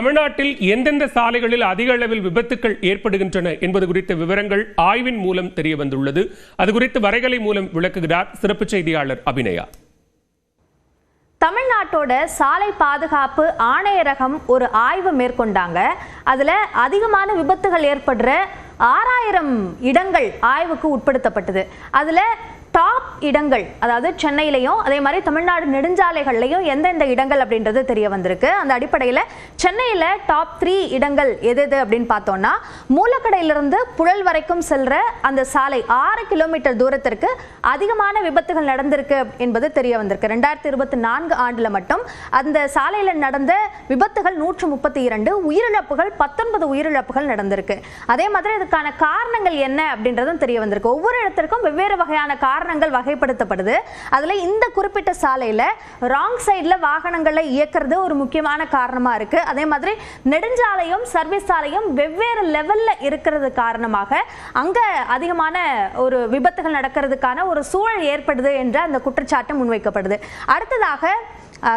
தமிழ்நாட்டில் எந்தெந்த சாலைகளில் அதிக அளவில் விபத்துக்கள் ஏற்படுகின்றன என்பது குறித்த விவரங்கள் ஆய்வின் மூலம் தெரிய வந்துள்ளது அது குறித்து வரைகலை மூலம் விளக்குகிறார் சிறப்பு செய்தியாளர் அபிநயா. தமிழ்நாட்டோட சாலை பாதுகாப்பு ஆணையரகம் ஒரு ஆய்வு மேற்கொண்டாங்க. அதுல அதிகமான விபத்துகள் ஏற்படுற ஆறாயிரம் இடங்கள் ஆய்வுக்கு உட்படுத்தப்பட்டது. அதுல டாப் இடங்கள் அதாவது சென்னையிலையும் அதே மாதிரி தமிழ்நாடு நெடுஞ்சாலைகள்லையும் எந்தெந்த இடங்கள் அப்படின்றது தெரிய வந்திருக்கு. அந்த அடிப்படையில் சென்னையில் டாப் த்ரீ இடங்கள் எது எது அப்படின்னு பார்த்தோம்னா மூலக்கடையிலிருந்து புழல் வரைக்கும் செல்ற அந்த சாலை ஆறு கிலோமீட்டர் தூரத்திற்கு அதிகமான விபத்துகள் நடந்திருக்கு என்பது தெரிய வந்திருக்கு. ரெண்டாயிரத்தி இருபத்தி நான்கு ஆண்டில் மட்டும் அந்த சாலையில் நடந்த விபத்துகள் நூற்று முப்பத்தி இரண்டு உயிரிழப்புகள் பத்தொன்பது உயிரிழப்புகள் நடந்திருக்கு. அதே மாதிரி இதுக்கான காரணங்கள் என்ன அப்படின்றதும் தெரிய வந்திருக்கு. ஒவ்வொரு இடத்திற்கும் வெவ்வேறு வகையான காரணம் காரணங்கள் வகைப்படுத்தப்படுது. அதில் இந்த குறிப்பிட்ட சாலையில் ராங் சைடில் வாகனங்களை இயக்குறது ஒரு முக்கியமான காரணமாக இருக்கு. அதே மாதிரி நெடுஞ்சாலையும் சர்வீஸ் சாலையும் வெவ்வேறு லெவலில் இருக்கிறது காரணமாக அங்கே அதிகமான ஒரு விபத்துகள் நடக்கிறதுக்கான ஒரு சூழல் ஏற்படுது என்ற அந்த குற்றச்சாட்டு முன்வைக்கப்படுது. அடுத்ததாக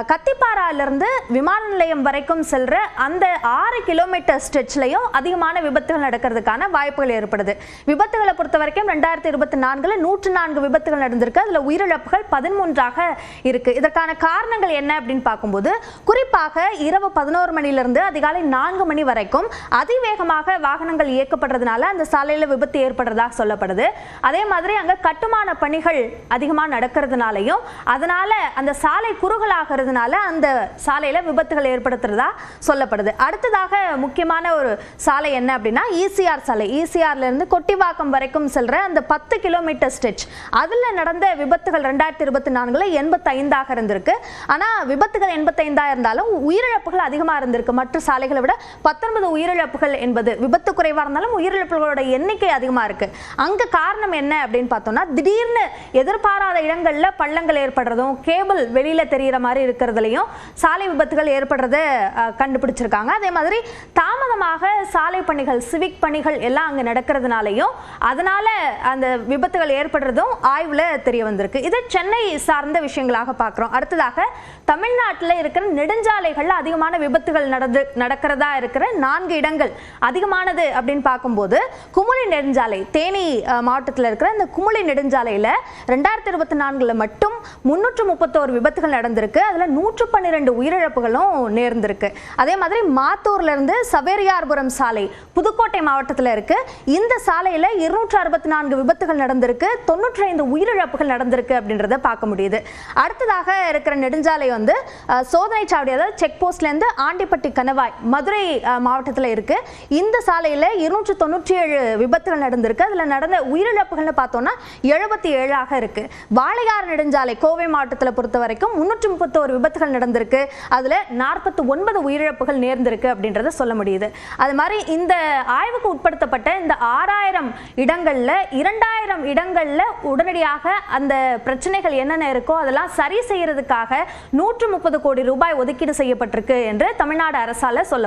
கத்திப்பாராலிருந்து விமான நிலையம் வரைக்கும் செல்ற அந்த ஆறு கிலோமீட்டர் ஸ்ட்ரெச்லையும் அதிகமான விபத்துகள் நடக்கிறதுக்கான வாய்ப்புகள் ஏற்படுது. விபத்துகளை பொறுத்த வரைக்கும் ரெண்டாயிரத்தி இருபத்தி நான்குல நூற்று நான்கு விபத்துகள் நடந்திருக்கு. அதுல உயிரிழப்புகள் பதிமூன்றாக இருக்கு. இதற்கான காரணங்கள் என்ன அப்படின்னு பார்க்கும்போது குறிப்பாக இரவு பதினோரு மணிலிருந்து அதிகாலை நான்கு மணி வரைக்கும் அதிவேகமாக வாகனங்கள் இயக்கப்படுறதுனால அந்த சாலையில விபத்து ஏற்படுறதாக சொல்லப்படுது. அதே மாதிரி அங்க கட்டுமான பணிகள் அதிகமாக நடக்கிறதுனாலையும் அதனால அந்த சாலை குறுகலாக ஆகிறதுனால அந்த சாலையில் விபத்துகள் ஏற்படுத்துறதா சொல்லப்படுது. அடுத்ததாக முக்கியமான ஒரு சாலை என்ன அப்படின்னா ஈசிஆர் சாலை. ஈசிஆர்ல இருந்து கொட்டிவாக்கம் வரைக்கும் செல்கிற அந்த பத்து கிலோமீட்டர் ஸ்ட்ரெச். அதில் நடந்த விபத்துகள் ரெண்டாயிரத்தி இருபத்தி நான்குல எண்பத்தைந்தாக இருந்திருக்கு. ஆனால் விபத்துகள் எண்பத்தைந்தாக இருந்தாலும் உயிரிழப்புகள் அதிகமாக இருந்திருக்கு. மற்ற சாலைகளை விட பத்தொன்பது உயிரிழப்புகள் என்பது விபத்து குறைவாக இருந்தாலும் உயிரிழப்புகளோட எண்ணிக்கை அதிகமாக இருக்கு. அங்கே காரணம் என்ன அப்படின்னு பார்த்தோம்னா திடீர்னு எதிர்பாராத இடங்களில் பள்ளங்கள் ஏற்படுறதும் கேபிள் வெளியில் தெரியிற மாதிரி இருக்கிறதுலையும் சாலை விபத்துகள் ஏற்படுறத கண்டுபிடிச்சிருக்காங்க. அதே மாதிரி தாமதமாக சாலை பணிகள் சிவிக் பணிகள் எல்லாம் அங்கே நடக்கிறதுனாலையும் அதனால அந்த விபத்துகள் ஏற்படுறதும் ஆய்வில் தெரிய வந்திருக்கு. இது சென்னை சார்ந்த விஷயங்களாக பார்க்குறோம் அடுத்ததாக தமிழ்நாட்டில் இருக்கிற நெடுஞ்சாலைகளில் அதிகமான விபத்துகள் நடந்து நடக்கிறதா இருக்கிற நான்கு இடங்கள் அதிகமானது அப்படின்னு பார்க்கும்போது குமுளி நெடுஞ்சாலை தேனி மாவட்டத்தில் இருக்கிற இந்த குமுளி நெடுஞ்சாலையில் ரெண்டாயிரத்தி இருபத்தி நான்கில் மட்டும் முன்னூற்று முப்பத்தோரு விபத்துகள் நடந்திருக்கு. அதில் நூற்று பன்னிரெண்டு உயிரிழப்புகளும் நேர்ந்திருக்கு. அதே மாதிரி மாத்தூர்லேருந்து சவேரியார்புரம் சாலை புதுக்கோட்டை மாவட்டத்தில் இருக்கு. இந்த சாலையில் இருநூற்று அறுபத்தி நான்கு விபத்துகள் நடந்திருக்கு. தொண்ணூற்றி ஐந்து உயிரிழப்புகள் நடந்திருக்கு அப்படின்றத பார்க்க முடியுது. அடுத்ததாக இருக்கிற நெடுஞ்சாலை வந்து சோதனை சாவடி அதாவது செக் போஸ்ட்லேருந்து ஆண்டிப்பட்டி கணவாய் மதுரை மாவட்டத்தில் இருக்கு. இந்த சாலையில் இருநூற்று தொண்ணூற்றி ஏழு விபத்துகள் நடந்திருக்கு. அதுல நடந்த உயிரிழப்புகள்னு பார்த்தோம்னா எழுபத்தி ஏழாக இருக்கு. வாழையார் நெடுஞ்சாலை கோவை மாவட்டத்தில் பொறுத்த வரைக்கும் முன்னூற்றி முப்பத்தி முப்பத்தோரு விபத்துகள் நடந்திருக்கு. அதுல நாற்பத்தி ஒன்பது உயிரிழப்புகள் நேர்ந்திருக்கு அப்படின்றத சொல்ல முடியுது. அது மாதிரி இந்த ஆய்வுக்கு உட்படுத்தப்பட்ட இந்த ஆறாயிரம் இடங்கள்ல இரண்டாயிரம் இடங்கள்ல உடனடியாக அந்த பிரச்சனைகள் என்னென்ன இருக்கோ அதெல்லாம் சரி செய்யறதுக்காக நூற்று முப்பது கோடி ரூபாய் ஒதுக்கீடு செய்யப்பட்டிருக்கு என்று தமிழ்நாடு அரசால சொல்ல